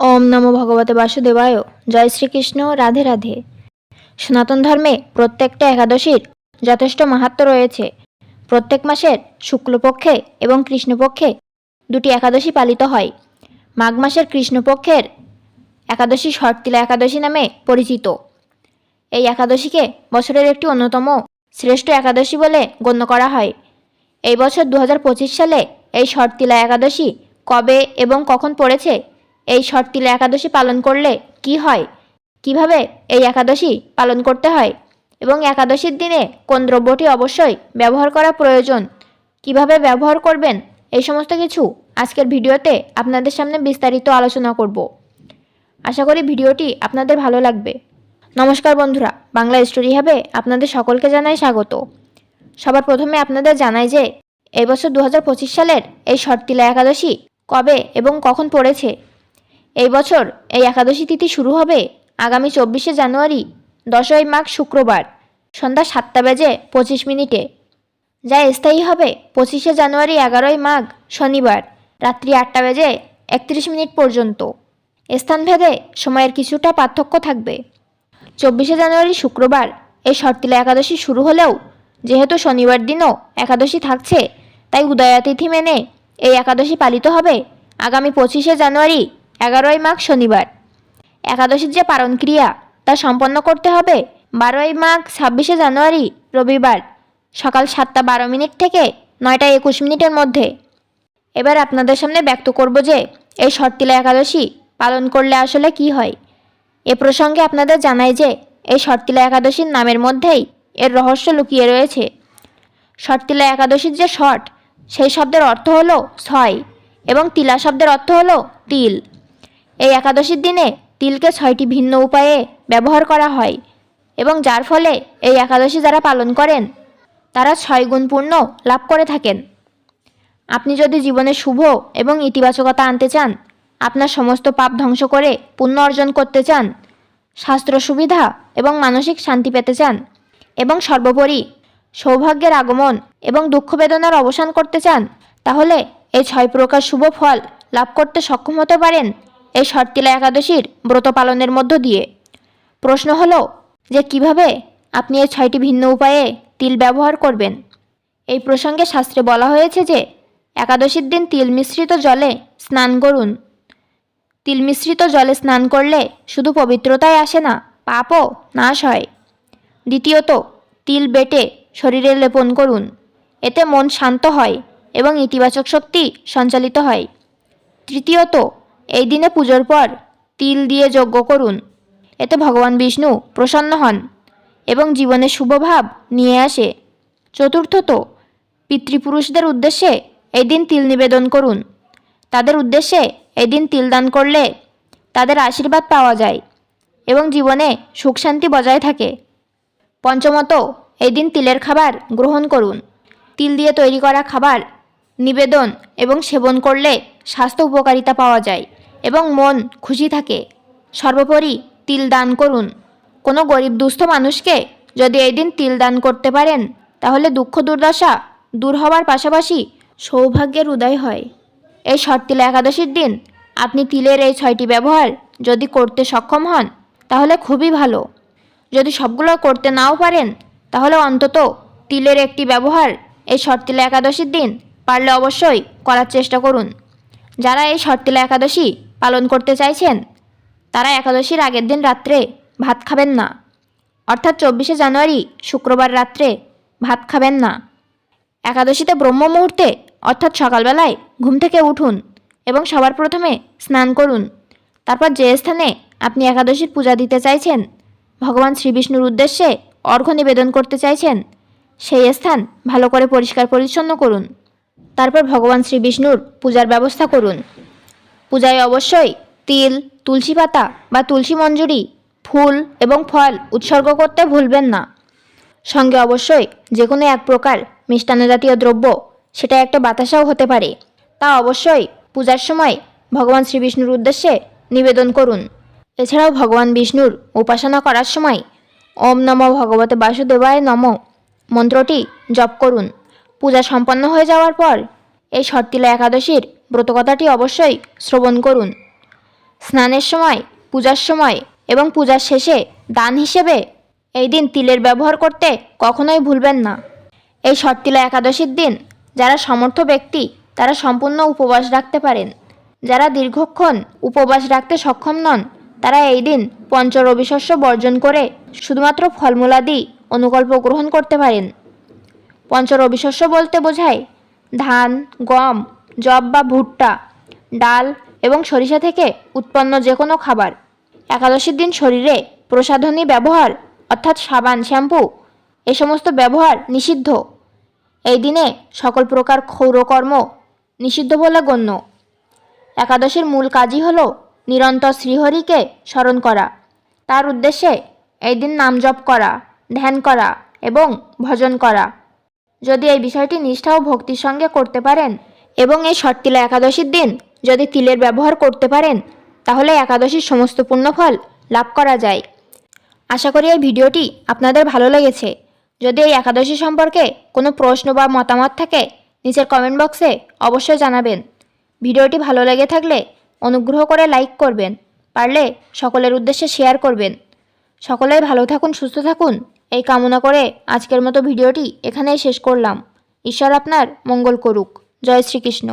ওম নমো ভগবতে বাসুদেবায় জয় শ্রীকৃষ্ণ, রাধে রাধে। সনাতন ধর্মে প্রত্যেকটা একাদশীর যথেষ্ট মাহাত্ম্য রয়েছে। প্রত্যেক মাসের শুক্লপক্ষে এবং কৃষ্ণপক্ষে দুটি একাদশী পালিত হয়। মাঘ মাসের কৃষ্ণপক্ষের একাদশী শর্তিলা একাদশী নামে পরিচিত। এই একাদশীকে বছরের একটি অন্যতম শ্রেষ্ঠ একাদশী বলে গণ্য করা হয়। এই বছর দু হাজার পঁচিশ সালে এই শর্তিলা একাদশী কবে এবং কখন পড়েছে এই শর্তিলা একাদশী পালন করলে কি হয়? কীভাবে এই একাদশী পালন করতে হয়? এবং একাদশীর দিনে কোন দ্রব্যটি অবশ্যই ব্যবহার করা প্রয়োজন? কীভাবে ব্যবহার করবেন? এই সমস্ত কিছু আজকের ভিডিওতে আপনাদের সামনে বিস্তারিত আলোচনা করব। আশা করি ভিডিওটি আপনাদের ভালো লাগবে। নমস্কার বন্ধুরা, বাংলা স্টোরি হবে আপনাদের সকলকে জানাই স্বাগত। সবার প্রথমে আপনাদের জানাই যে, এই বছর দু সালের এই শর্তিলা একাদশী কবে এবং কখন পড়েছে? এই বছর এই একাদশী তিথি শুরু হবে আগামী চব্বিশে জানুয়ারি, দশই মাঘ শুক্রবার, সন্ধ্যা সাতটা বেজে পঁচিশ মিনিটে। যা স্থায়ী হবে পঁচিশে জানুয়ারি এগারোই মাঘ শনিবার, রাত্রি আটটা বেজে একত্রিশ মিনিট পর্যন্ত। স্থানভেদে সময়ের কিছুটা পার্থক্য থাকবে। চব্বিশে জানুয়ারি শুক্রবার এই শর্তিলা একাদশী শুরু হলেও যেহেতু শনিবার দিনও একাদশী থাকছে, তাই উদয়াতিথি মেনে এই একাদশী পালিত হবে আগামী পঁচিশে জানুয়ারি এগারোই মাঘ শনিবার। একাদশীর যে পালন ক্রিয়া, তা সম্পন্ন করতে হবে বারোই মাঘ ছাব্বিশে জানুয়ারি, রবিবার সকাল সাতটা বারো মিনিট থেকে নয়টা একুশ মিনিটের মধ্যে। এবার আপনাদের সামনে ব্যক্ত করব যে, এই শর্তিলা একাদশী পালন করলে আসলে কি হয়? এ প্রসঙ্গে আপনাদের জানাই যে, এই শর্তিলা একাদশীর নামের মধ্যেই এর রহস্য লুকিয়ে রয়েছে। শর্তিলা একাদশীর যে শট, সেই শব্দের অর্থ হলো ছয় এবং তিলা শব্দের অর্থ হলো তিল। এই একাদশীর দিনে তিলকে ছয়টি ভিন্ন উপায়ে ব্যবহার করা হয় এবং যার ফলে এই একাদশী যারা পালন করেন, তারা ছয় গুণ পূর্ণ লাভ করে থাকেন। আপনি যদি জীবনে শুভ এবং ইতিবাচকতা আনতে চান, আপনার সমস্ত পাপ ধ্বংস করে পুণ্য অর্জন করতে চান, শাস্ত্র সুবিধা এবং মানসিক শান্তি পেতে চান এবং সর্বোপরি সৌভাগ্যের আগমন এবং দুঃখ বেদনার অবসান করতে চান, তাহলে এই ছয় প্রকার শুভ ফল লাভ করতে সক্ষম হতে পারেন এই শর্তিলা একাদশীর ব্রত পালনের মধ্য দিয়ে। প্রশ্ন হলো যে কীভাবে আপনি এই ছয়টি ভিন্ন উপায়ে তিল ব্যবহার করবেন? এই প্রসঙ্গে শাস্ত্রে বলা হয়েছে যে একাদশীর দিন তিল মিশ্রিত জলে স্নান করুন। তিল মিশ্রিত জলে স্নান করলে শুধু পবিত্রতাই আসে না, পাপও নাশ হয়। দ্বিতীয়ত, তিল বেটে শরীরে লেপন করুন। এতে মন শান্ত হয় এবং ইতিবাচক শক্তি সঞ্চালিত হয়। তৃতীয়ত এই দিনে পুজোর পর তিল দিয়ে যজ্ঞ করুন। এতে ভগবান বিষ্ণু প্রসন্ন হন এবং জীবনে শুভভাব নিয়ে আসে। চতুর্থত, পিতৃপুরুষদের উদ্দেশ্যে এই দিন তিল নিবেদন করুন। তাদের উদ্দেশ্যে এই দিন তিল দান করলে তাদের আশীর্বাদ পাওয়া যায় এবং জীবনে সুখ শান্তি বজায় থাকে। পঞ্চমত, এই দিন তিলের খাবার গ্রহণ করুন। তিল দিয়ে তৈরি করা খাবার নিবেদন এবং সেবন করলে স্বাস্থ্য উপকারিতা পাওয়া যায়। এবং মন খুশি থাকে। সর্বোপরি তিল দান করুন। কোনো গরিব দুস্থ মানুষকে যদি এই দিন তিল দান করতে পারেন, তাহলে দুঃখ দুর্দশা দূর হওয়ার পাশাপাশি সৌভাগ্যের উদয় হয়। এই শর্তিলা একাদশীর দিন আপনি তিলের এই ছয়টি ব্যবহার যদি করতে সক্ষম হন, তাহলে খুবই ভালো। যদি সবগুলো করতে নাও পারেন, তাহলে অন্তত তিলের একটি ব্যবহার এই শর্তিলা একাদশীর দিন পারলে অবশ্যই করার চেষ্টা করুন। যারা এই শর্তিলা একাদশী পালন করতে চাইছেন? তারা একাদশীর আগের দিন রাত্রে ভাত খাবেন না। অর্থাৎ চব্বিশে জানুয়ারি শুক্রবার রাত্রে ভাত খাবেন না। একাদশীতে ব্রহ্ম মুহূর্তে, অর্থাৎ সকালবেলায় ঘুম থেকে উঠুন এবং সবার প্রথমে স্নান করুন। তারপর যে স্থানে আপনি একাদশীর পূজা দিতে চাইছেন, ভগবান শ্রীবিষ্ণুর উদ্দেশ্যে অর্ঘ্য নিবেদন করতে চাইছেন, সেই স্থান ভালো করে পরিষ্কার পরিচ্ছন্ন করুন। তারপর ভগবান শ্রীবিষ্ণুর পূজার ব্যবস্থা করুন। পূজায় অবশ্যই তিল, তুলসী পাতা বা তুলসী মঞ্জুরি, ফুল এবং ফল উৎসর্গ করতে ভুলবেন না। সঙ্গে অবশ্যই যে কোনো এক প্রকার মিষ্টান্ন জাতীয় দ্রব্য, সেটা একটা বাতাসাও হতে পারে। তা অবশ্যই পূজার সময় ভগবান শ্রীবিষ্ণুর উদ্দেশ্যে নিবেদন করুন। এছাড়াও ভগবান বিষ্ণুর উপাসনা করার সময় ওম নম ভগবতে বাসুদেবায় নম মন্ত্রটি জপ করুন। পূজা সম্পন্ন হয়ে যাওয়ার পর এই শর্তিলা একাদশীর ব্রতকথাটি অবশ্যই শ্রবণ করুন। স্নানের সময়, পূজার সময় এবং পূজার শেষে দান হিসেবে এই দিন তিলের ব্যবহার করতে কখনোই ভুলবেন না। এই শর্তিলা একাদশীর দিন যারা সমর্থ ব্যক্তি, তারা সম্পূর্ণ উপবাস রাখতে পারেন। যারা দীর্ঘক্ষণ উপবাস রাখতে সক্ষম নন, তারা এই দিন পঞ্চরবিশস্য বর্জন করে শুধুমাত্র ফলমূলাদি অনুকল্প গ্রহণ করতে পারেন। পঞ্চ রবিশস্য বলতে বোঝায় ধান, গম জব বা ভুট্টা, ডাল এবং সরিষা থেকে উৎপন্ন যে কোনো খাবার। একাদশীর দিন শরীরে প্রসাধনী ব্যবহার অর্থাৎ সাবান, শ্যাম্পু, এ সমস্ত ব্যবহার নিষিদ্ধ। এই দিনে সকল প্রকার ক্ষৌরকর্ম নিষিদ্ধ বলে গণ্য। একাদশীর মূল কাজই হল নিরন্তর শ্রীহরিকে স্মরণ করা। তার উদ্দেশ্যে এই দিন নাম জপ করা, ধ্যান করা এবং ভজন করা। যদি এই বিষয়টি নিষ্ঠা ও ভক্তির সঙ্গে করতে পারেন এবং এই শর্তিলা একাদশীর দিন যদি তিলের ব্যবহার করতে পারেন, তাহলে একাদশীর সমস্ত পুণ্যফল লাভ করা যায়। আশা করি এই ভিডিওটি আপনাদের ভালো লেগেছে। যদি এই একাদশী সম্পর্কে কোনো প্রশ্ন বা মতামত থাকে, নিচের কমেন্ট বক্সে অবশ্যই জানাবেন। ভিডিওটি ভালো লেগে থাকলে অনুগ্রহ করে লাইক করবেন, পারলে সকলের উদ্দেশ্যে শেয়ার করবেন। সকলেই ভালো থাকুন, সুস্থ থাকুন, এই কামনা করে আজকের মতো ভিডিওটি এখানেই শেষ করলাম। ঈশ্বর আপনার মঙ্গল করুক। জয় শ্রীকৃষ্ণ